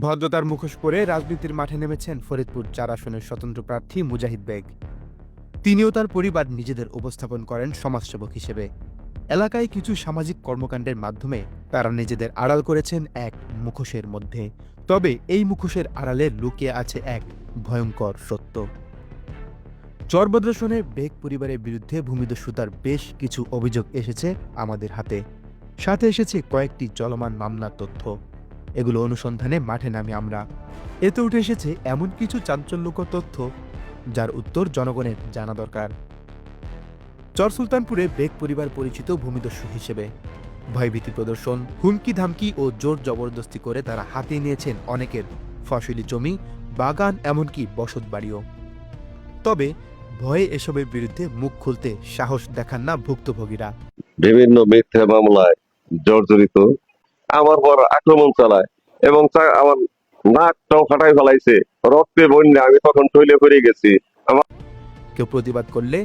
ভদ্রতার মুখোশ পরে রাজনীতির মাঠে নেমেছেন ফরিদপুর চার আসনের স্বতন্ত্র প্রার্থী মুজাহিদ বেগ। তিনিও তার পরিবার নিজেদের উপস্থাপন করেন সমাজসেবক হিসেবে। এলাকায় কিছু সামাজিক কর্মকাণ্ডের মাধ্যমে তারা নিজেদের আড়াল করেছেন এক মুখোশের মধ্যে। তবে এই মুখোশের আড়ালে লুকিয়ে আছে এক ভয়ঙ্কর সত্য। চরবদ্রাসনে বেগ পরিবারের বিরুদ্ধে ভূমিদস্যুতার বেশ কিছু অভিযোগ এসেছে আমাদের হাতে। সাথে এসেছে কয়েকটি চলমান মামলার তথ্য। এগুলো অনুসন্ধানে মাঠে নামি আমরা। এতে উঠে এসেছে এমন কিছু চাঞ্চল্যকর তথ্য, যার উত্তর জনগণের জানা দরকার। চর সুলতানপুরে বেগ পরিবার পরিচিত ভূমিদস্যু হিসেবে। ভয়ভীতি প্রদর্শন হুমকি ধামকি ও জোর জবরদস্তি করে তারা হাতিয়ে নিয়েছেন অনেকের। ফসলি জমি, বাগান, এমনকি বসত বাড়িও। তবে ভয়ে এসবের বিরুদ্ধে মুখ খুলতে সাহস দেখান না ভুক্তভোগীরা। বিভিন্ন মিথ্যা মামলায় জর্জরিত আমার পর আক্রমণ চালায় এবং আমার নাকটাও ফাটাই ফেলাইছে। রক্তে বন্যা, আমি তখন টইলে পড়ে গেছি। কেউ প্রতিবাদ করলে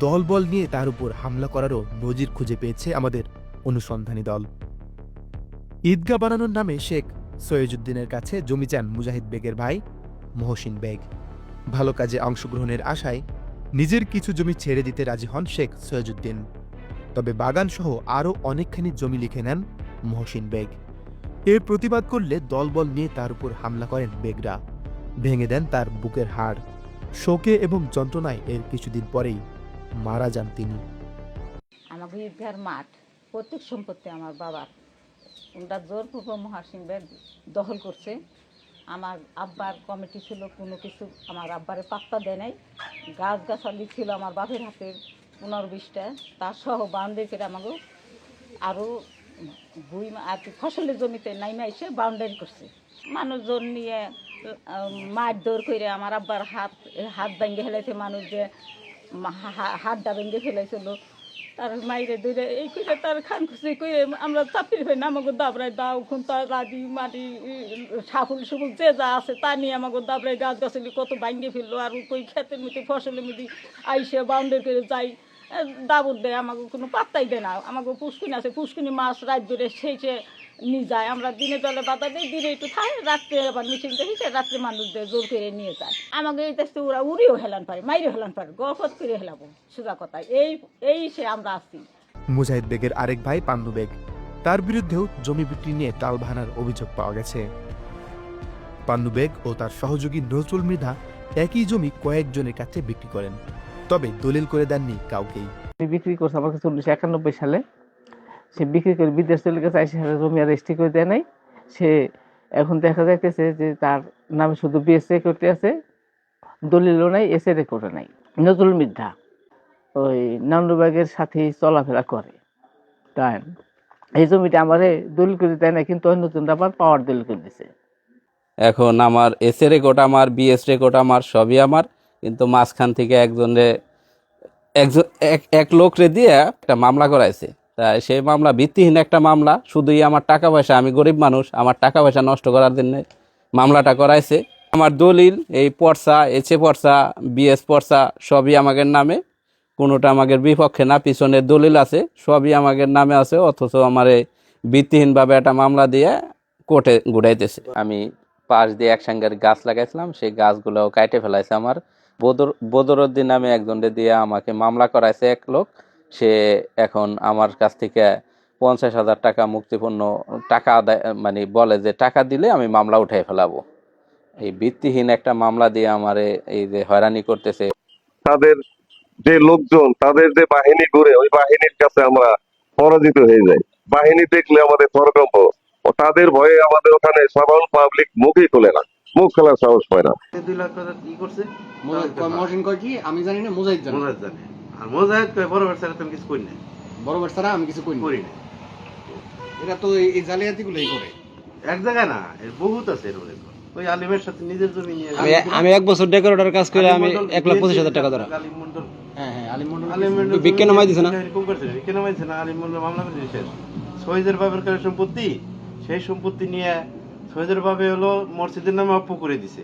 দলবল নিয়ে তার উপর হামলা করারও নজির খুঁজে পেয়েছে আমাদের অনুসন্ধানী দল। ঈদগাহ বানানোর নামে শেখ সৈয়জুদ্দিনের কাছে জমি চান মুজাহিদ বেগের ভাই মহসিন বেগ। ভালো কাজে অংশগ্রহণের আশায় নিজের কিছু জমি ছেড়ে দিতে রাজি হন শেখ সৈয়জুদ্দিন তবে বাগান সহ আরও অনেকখানি জমি লিখে নেন মহসিন বেগ। এর প্রতিবাদ করলে দলবল নিয়ে তার উপর হামলা করেন বেগরা। ভেঙে দেন তার বুকের হাড়। শোকে এবং যন্ত্রণায় এর কিছুদিন পরেই মারা যান তিনি। আমাকে মাঠ, প্রত্যেক সম্পত্তি আমার বাবার। ওটা জোরপূর্বক মহাসিং ব্যাগ দখল করছে। আমার আব্বার কমিটি ছিল, কোনো কিছু আমার আব্বারে পাত্তা দেয় নাই। গাছ গাছালি ছিল আমার বাপের হাতের পনেরো বিশটা তার সহ বাউন্ডারি আমাকে আরও ভুই আর কি ফসলের জমিতে নাইমা এসে বাউন্ডারি করছে। মানুষজন নিয়ে মাঠ দৌড় করে আমার আব্বার হাত হাত ভেঙে ফেলাইছে মানুষ যে হাতটা ভেঙে ফেলাইছিল। তার মাইরে দূরে এই করে তার খান খুশি করে আমরা চাপির হয়ে আমাকে দাবড়ায় দাও খুন তার রাজি, মাটি সাফুল সুফুল যে যা আছে তা নিয়ে আমাকে দাবড়ায় গাছ গাছালি কত ভাঙ্গে ফেলল। আর কই ক্ষেতের মধ্যে, ফসলের মধ্যে আইসে বাউন্ডারি করে যাই। দাবুর দেয়, আমাকে কোনো পাত্তাই দেয় না। আমাকে পুষ্কিনি আছে, পুষ্কিনি মাছ রাত ধরে সেইছে নিয়ে যায়। আমরা দিনে বেলা বাধা দিই, দিনে একটু খাই রাত্রে আবার মিটিং দেখি রাত্রে মানুষদের জোর করে নিয়ে যায়। আমাকে এই দেশে ওরা উড়িও হেলান পারে মাইরে হেলান পারে, গফত করে হেলাবো, সোজা কথা। এই এই সে আমরা আছি। মুজাহিদ বেগের আরেক ভাই পান্নু বেগ, তার বিরুদ্ধেও জমি বিক্রি নিয়ে টাল ভাঙার অভিযোগ পাওয়া গেছে। পান্নু বেগ ও তার সহযোগী নজরুল মৃধা একই জমি কয়েকজনের কাছে বিক্রি করেন। তবে দলিল করে দেননি কাউকেই। বিক্রি করছে আমার কাছে উনিশশো একানব্বই সালে। সে বিক্রি করে বিদেশ চলে গেছে আইসি হারে জমি আর রেজিস্ট্রি করে দেয় নাই। সে এখন দেখা যাইতেছে যে তার নামে শুধু বিএসএ করতে আছে দলিলও নাই এসে রেকর্ডও নাই। নজরুল মিথ্যা ওই নান্ডুবাগের সাথে চলাফেরা করে। তাই এই জমিটা আমারে দলিল করে দেয় না কিন্তু অন্য জন আবার পাওয়ার দলিল করে দিছে। এখন আমার এস এ রেকর্ড আমার বিএস রেকর্ড আমার সবই আমার। কিন্তু মাঝখান থেকে একজনে, একজন, এক লোকরে দিয়ে একটা মামলা করাইছে। তাই সেই মামলা ভিত্তিহীন একটা মামলা, শুধুই আমার টাকা পয়সা, আমি গরিব মানুষ, আমার টাকা পয়সা নষ্ট করার জন্য মামলাটা করাইছে। আমার দলিল, এই পর্সা এচে পর্সা বিএস পর্সা সবই আমাদের নামে, কোনোটা আমাদের বিপক্ষে না, পিছনে দলিল আছে, সবই আমাদের নামে আছে, অথচ আমার এই ভিত্তিহীনভাবে একটা মামলা দিয়ে কোর্টে ঘুরাইতেছে আমি পাশ দিয়ে একসঙ্গে গাছ লাগাইছিলাম, সেই গাছগুলো কাটে ফেলাইছে আমার। বদর বদরুদ্দিন নামে একজনকে দিয়ে আমাকে মামলা করাইছে এক লোক। সে এখন আমার কাছ থেকে পঞ্চাশ হাজার টাকা মুক্তিপূর্ণ টাকা আদায় মানে বলে যে টাকা দিলে আমি মামলা উঠাই ফেলাবো। এই ভিত্তিহীন একটা মামলা দিয়ে আমারে এই যে হয়রানি করতেছে। তাদের যে লোকজন, তাদের যে বাহিনী ঘুরে, ওই বাহিনীর কাছে আমরা পরাজিত হয়ে যাই। বাহিনী দেখলে আমাদের থরকম্প ও তাদের ভয়ে আমাদের ওখানে সাধারণ পাবলিক মুখই খোলে না। মুখ খোলার সাহস পায় না। দুই লাখ টাকা ই করছে? কয়- মহসিন কয় কি? আমি জানি না মোজাহিদ জানি। মোজাহিদ জানে। আর মোজাহিদ কয় বড় তুমি কিছু করি না বড় আমি কিছু করি না করি না এটা তো এই- জালিয়াতি গুলোই করে। এক জায়গায় না এর বহুত আছে এর মধ্যে। ওই আলিমের সাথে নিজের জমি নিয়ে আমি আমি এক বছর ডেকোরেটর কাজ করে আমি এক লাখ পঁচিশ হাজার টাকা ধরা। আলিম হ্যাঁ হ্যাঁ আলিম মন্ডল আলিম মণ্ডল বিজ্ঞান নামাই দিছে না? এরকম করছে বিজ্ঞান নামাই দিছে না আলিম মণ্ডল মামলা করে শেষ শহীদের বাবের সম্পত্তি সেই সম্পত্তি নিয়ে শহীদের বাবে হলো মসজিদের নামে অপ্প করে দিছে।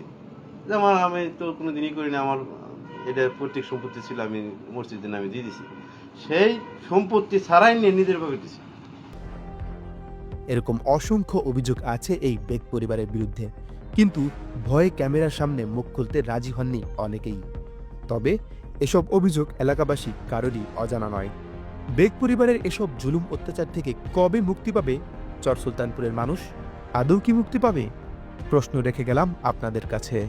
যেমন আমি তো কোনোদিনই করি না আমার এটা প্রত্যেক সম্পত্তি ছিল, আমি মসজিদের নামে দিয়ে দিছি। সেই সম্পত্তি ছাড়াই নিয়ে নিজের ভাবে দিছি। এরকম অসংখ্য অভিযোগ আছে এই বেগ পরিবারের বিরুদ্ধে। কিন্তু ভয়ে ক্যামেরার সামনে মুখ খুলতে রাজি হননি অনেকেই। তবে এসব অভিযোগ এলাকাবাসী কারোরই অজানা নয়। বেগ পরিবারের এসব জুলুম অত্যাচার থেকে কবে মুক্তি পাবে চর সুলতানপুরের মানুষ? আদৌ কি মুক্তি পাবে? প্রশ্ন রেখে গেলাম আপনাদের কাছে।